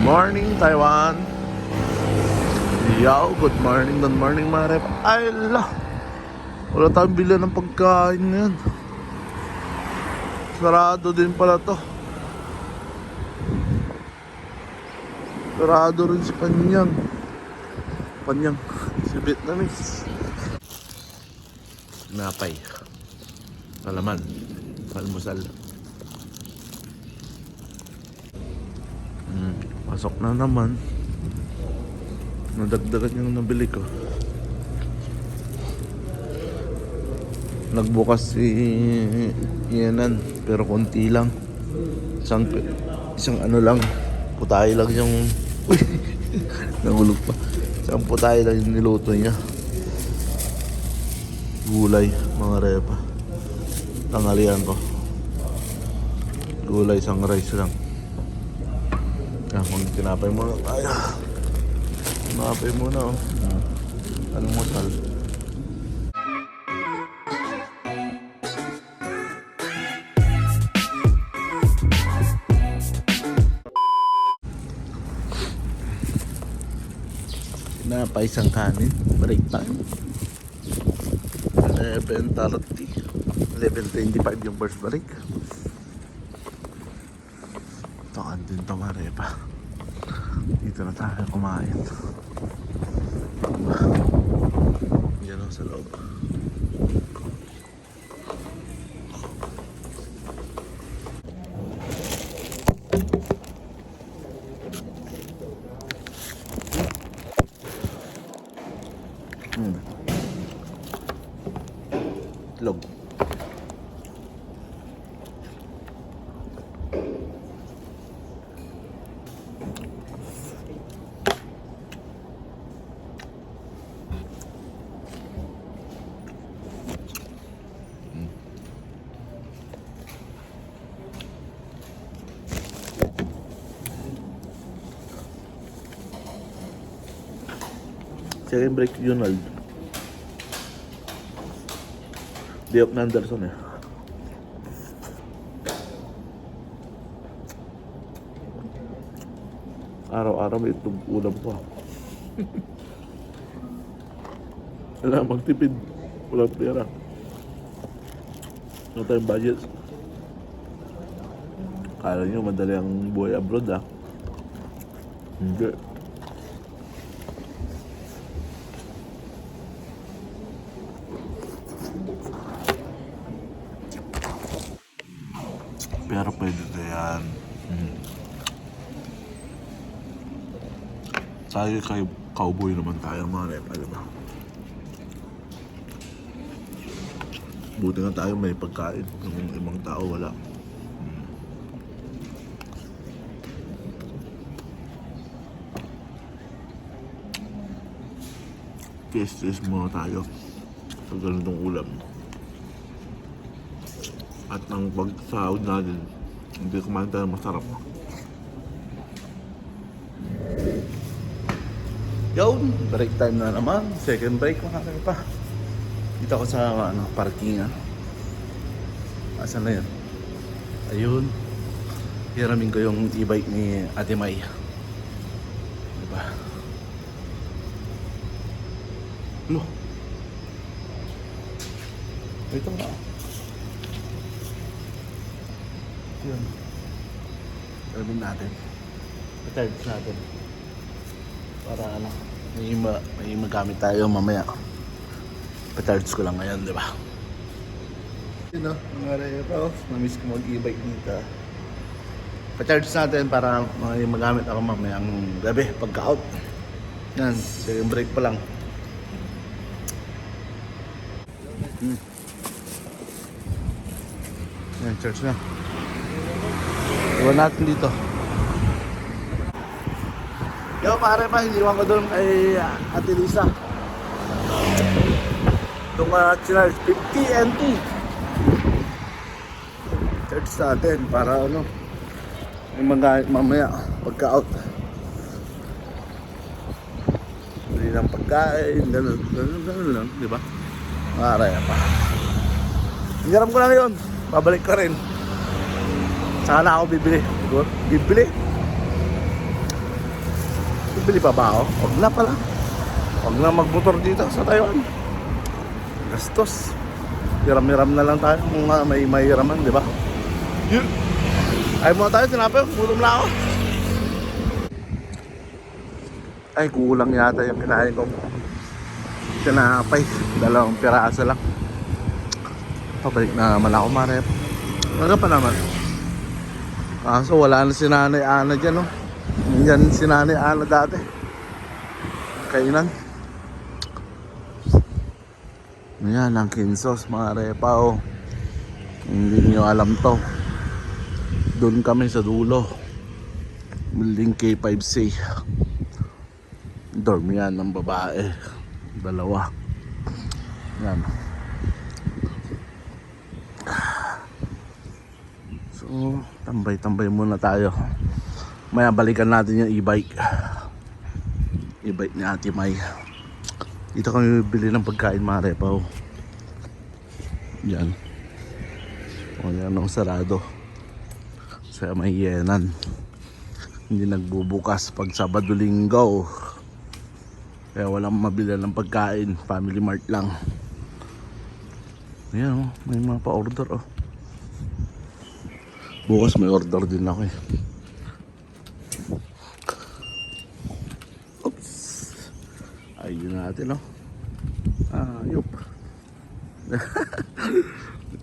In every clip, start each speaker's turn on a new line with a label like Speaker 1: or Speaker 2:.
Speaker 1: morning, Taiwan. Yo, good morning, good morning, mga rep. Ay, la. Wala tayong bila ng pagkain ngayon. Sarado din pala to. Sarado rin si Panyang. Panyang, si Vietnamese. Napay. Alaman. Almusal. Hmm, pasok na naman. Nadagdagan yung nabili ko. Nagbukas si Yenan pero konti lang. Isang, isang ano lang. Putay lang yung... Uy! Nahulog pa. Isang putay lang yung niluto niya. Gulay, mga repa. Tangalian ko. Gulay, isang rice lang. Ah, kung tinapay muna tayo. Tinapay muna oh. Anong masal? Tinapay isang kanin. Break time. 11.30. 11.25 yung first break. Taan din to marepa. Dito na tayo kumain. Yan o sa loob. Hmm. Itlog. Second break Donald. Day of Nanderson eh. Araw-araw may ulam ah. Wala magtipid. Walang pera. Wala tayong budget. Kala nyo madali ang buhay abroad ah. Hindi. Pero pwede na yan. Hmm. Tayo kay cowboy naman tayo mga repa, di ba? Buti nga tayo may pagkain. Yung ibang tao wala. Hmm. Taste-taste muna tayo sa ganitong ulam. At ang pagsahod natin, hindi kumain tayo masarap. Yun, break time na naman. Second break mga pa. Dito ako sa ano, parkingan. Asan na yun? Ayun. Hiramin ko yung e-bike ni Ate May. Diba? Lo. Ito nga. Yun. Gawin natin. Patards natin. Para ano, may, ma may magamit tayo mamaya. Patards ko lang ngayon, di ba? Yun o, mga rero. Namiss ko mag-e-bike dito. Pa-charge natin para may magamit ako mamayang gabi pagka-out. Yan, second break pa lang. Hmm. Yan, charge na. Iwan natin dito. Yo, pare pa, hiniwan ko doon kay uh, Ate Lisa. Itong uh, charge, 50 NT. Charge natin para ano, may mga mamaya pagka-out. Bili ng pagkain, ganun, ganun, ganun lang, di ba? Pare pa. Hiniram ko lang yun, babalik ka rin. Sana ako bibili. Bibili. Bibili pa ba ako? Huwag na pala. Huwag na magmotor dito sa Taiwan. Gastos. Hiram-hiram na lang tayo kung may mahiraman, di ba? Yun. Ay muna tayo, tinapay. Gutom na ako. Ay, kulang yata yung kinain ko. Tinapay. Dalawang piraso lang. Pabalik na naman ako, Marep. Ano pa naman? Kaso wala na si Nanay Ana dyan, no? Yan si Nanay Ana dati. Kainan. Yan, ang kinsos, mga repa, oh. Hindi nyo alam to. Doon kami sa dulo. Building K5C. Dorm yan ng babae. Dalawa. Yan. Tambay-tambay muna tayo. Maya balikan natin yung e-bike. E-bike ni Ate May. Dito kami bibili ng pagkain mga repaw. Yan. O yan ang sarado. Sa may yenan. Hindi nagbubukas pag Sabado Linggo. Kaya walang mabili ng pagkain. Family Mart lang. Ayan oh, may mga pa-order oh. Bukas may order din ako eh. Oops. Ayun natin oh. Ah, yup.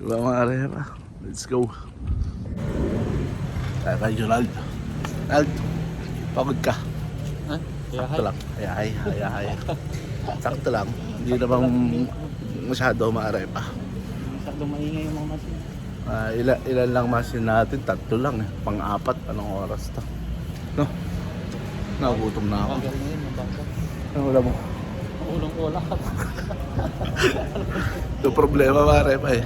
Speaker 1: diba mga rera? Let's go. Kaya kay Gerald. Gerald, pagod ka.
Speaker 2: Ha?
Speaker 1: Sakto lang. Ay, ay, ay, ay. Sakto lang. Hindi namang masyado maarepa.
Speaker 2: Masyadong maingay yung mga masin.
Speaker 1: Ah, ilan, ilan lang masin natin? Tatlo lang eh. Pang-apat. Anong oras to? No? Nagutom na ako. Ano wala mo?
Speaker 2: Ulong-ulak.
Speaker 1: Ito problema maarepa eh.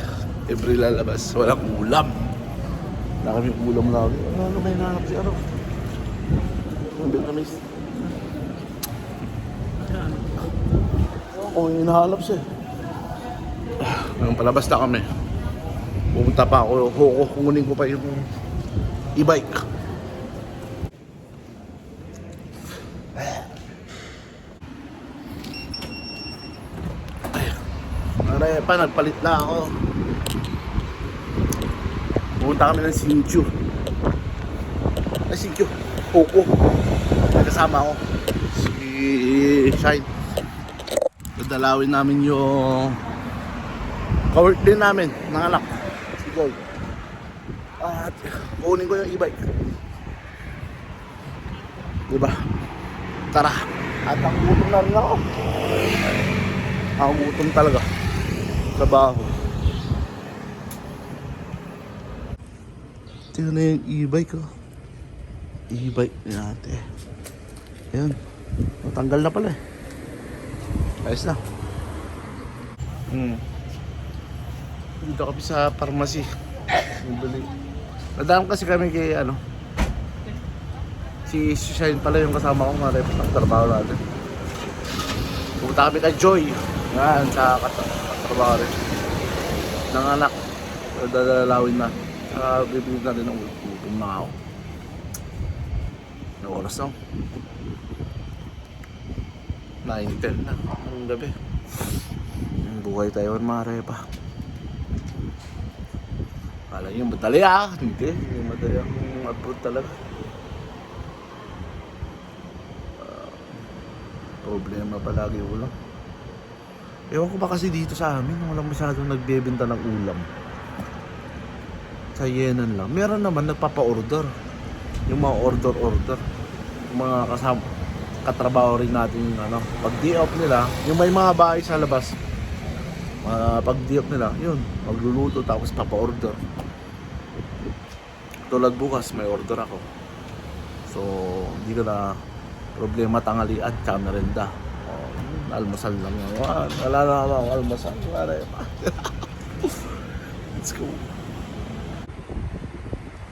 Speaker 1: Every lalabas. Walang ulam. Wala kami ulam lagi. Ano, ano may hinahanap si ano? Ang Vietnamese. Oo, oh, hinahanap siya eh. Ngayon palabas na kami. Pumunta pa ako, ko, kukunin ko pa yung e-bike. Ay, pa, nagpalit na ako. Pumunta kami ng Sinchu. Ay, Sinchu. Coco. May kasama ako. Si Shine. Dadalawin namin yung Kawork din namin, ng anak. Si Gold. At kunin ko yung e-bike. Diba? Tara. At ang gutom na rin ako. Ang gutom talaga. Trabaho. Tingnan na yung e-bike ko. E-bike ni ate. Ayan. Natanggal na pala eh. Ayos na. Hmm. Dito kami sa pharmacy. Bumili. Kasi kami kay ano. Si Shine pala yung kasama ko mga repot ng trabaho natin. Pumunta kami kay Joy. Yan, sa kat- katrabaho rin. Ng anak. Dadalawin na. Saka bibili na rin ng utom na ako. Ano oras na? 9.10 na. Ang gabi. Buhay tayo mga repa. Kala nyo madali ah. Hindi. Hindi madali ang abroad talaga. Ah, problema palagi ulam. Ewan ko ba kasi dito sa amin, walang masyadong nagbebenta ng ulam. Sa yenan lang. Meron naman nagpapa-order. Yung mga order-order. Yung mga kasama, katrabaho rin natin yung ano. Pag day off nila, yung may mga bahay sa labas, uh, pag day off nila, yun, magluluto tapos papa-order. Tulad bukas, may order ako. So, hindi ko na problema tanghalian, tsaka merenda. Oh, almasal lang yan. Wala, na ako almasal. Wala pa. Let's go.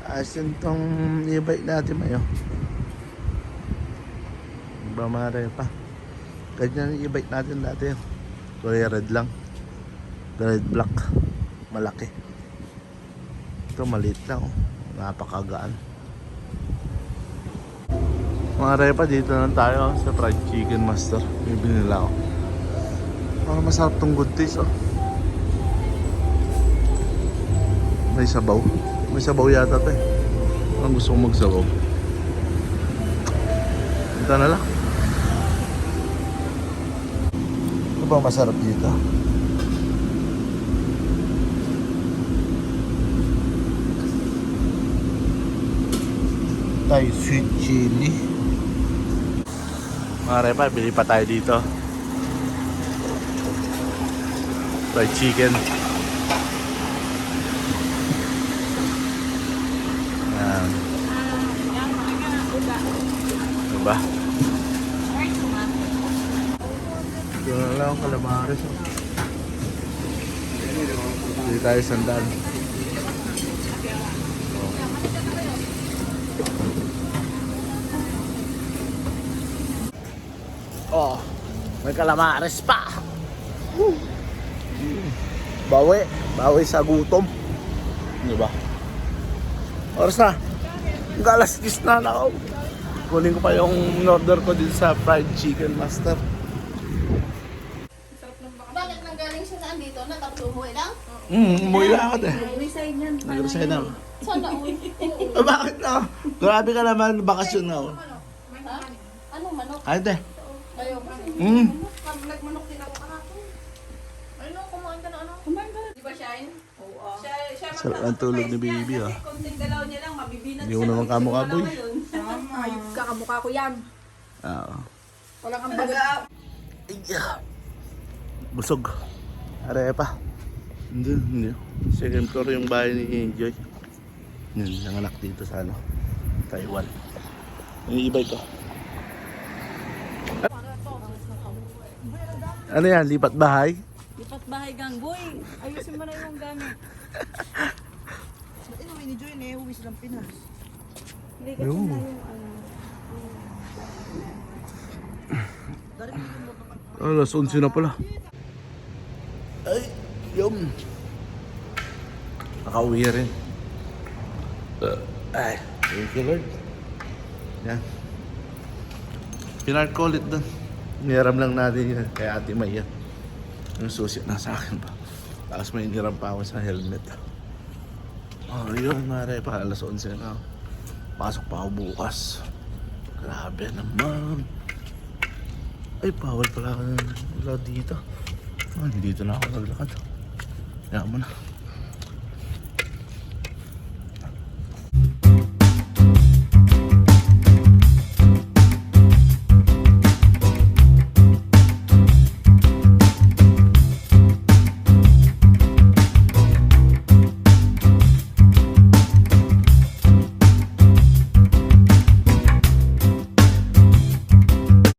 Speaker 1: Asin tong e-bike natin mayo. Ba mare pa. Ganyan yung e-bike natin dati. Kulay red lang. Red black. Malaki. Ito maliit lang. Oh. Napakagaan. Mga repa, dito lang tayo sa fried chicken master. May binila ako. Parang masarap tong good taste, oh. May sabaw. May sabaw yata to eh. Parang gusto kong magsabaw. Ito na lang. Ano ba masarap dito? Thai sweet chili. Mga repa, bili pa tayo dito. Fried chicken. Yan. Diba? Ito na lang ang calamares. oh. Bili tayo sandal. Oh, may calamares pa. Woo. Bawi, bawi sa gutom. Di ba? Oras na. Hanggang alas 10 na na ako. Kunin ko pa yung order ko din sa fried chicken master.
Speaker 3: Bakit nanggaling siya saan dito? Nakatumuwi lang?
Speaker 1: Hmm, umuwi lang ako eh.
Speaker 3: Resign yan.
Speaker 1: Nag-resign ako.
Speaker 3: Sana uwi.
Speaker 1: Ah, bakit na? Grabe ka naman, bakasyon na ako.
Speaker 3: Ha? Anong manok?
Speaker 1: Ay, te. Hmm.
Speaker 3: Nagmanok din ako kahapon. Ano? Kumain ka na ano?
Speaker 4: Kumain ka. Di ba, Shine? Oo. Siya, siya
Speaker 1: Sarap ang tulog ni baby ah.
Speaker 4: Kasi konting galaw niya lang, mabibinat
Speaker 1: Hindi ko naman kamukha, boy.
Speaker 4: Ayup ka, kamukha ko yan.
Speaker 1: Oo.
Speaker 4: Walang ang baga.
Speaker 1: Yeah. Busog. Arepa. Hindi, hindi. Second floor yung bahay ni Joy. Yun, nanganak dito sa ano, Taiwan. Iniibay ko. Ano yan? Lipat bahay?
Speaker 4: Lipat bahay gang, boy. Ayusin mo na yung gamit.
Speaker 5: Inuwi ni Joy na uwi silang Pinas.
Speaker 4: Hindi kasi
Speaker 1: Ayun.
Speaker 4: na yung ano.
Speaker 1: Alas 11 na pala. Ay, yum. Nakauwi rin. Uh, ay, thank you Lord. Yan. Pinart ko ulit doon. Niram lang natin yan kay Ate Maya. Yung susi na sa akin pa. Tapos may niram pa ako sa helmet. Oh, yun nga rin pa. Alas 11 na. Pasok pa ako bukas. Grabe naman. Ay, bawal pala ako wala dito. Ah, dito na ako naglakad. Kaya mo na.